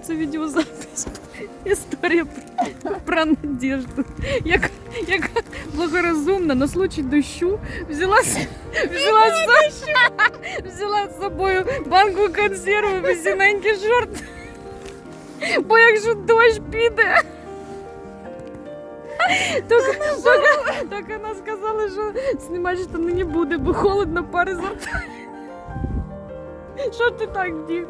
це відеозапис. Історія про, про Надежду. Як, яка благорозумна на случай дощу взяла, з- взяла, з, взяла з собою банку консерви, весіненькі шорти. Бо якщо дощ піде. Так, так, так вона сказала, що знімати штани не буде, бо холодно пари за. Що ти так дів?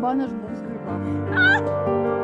Банаш був з грибами.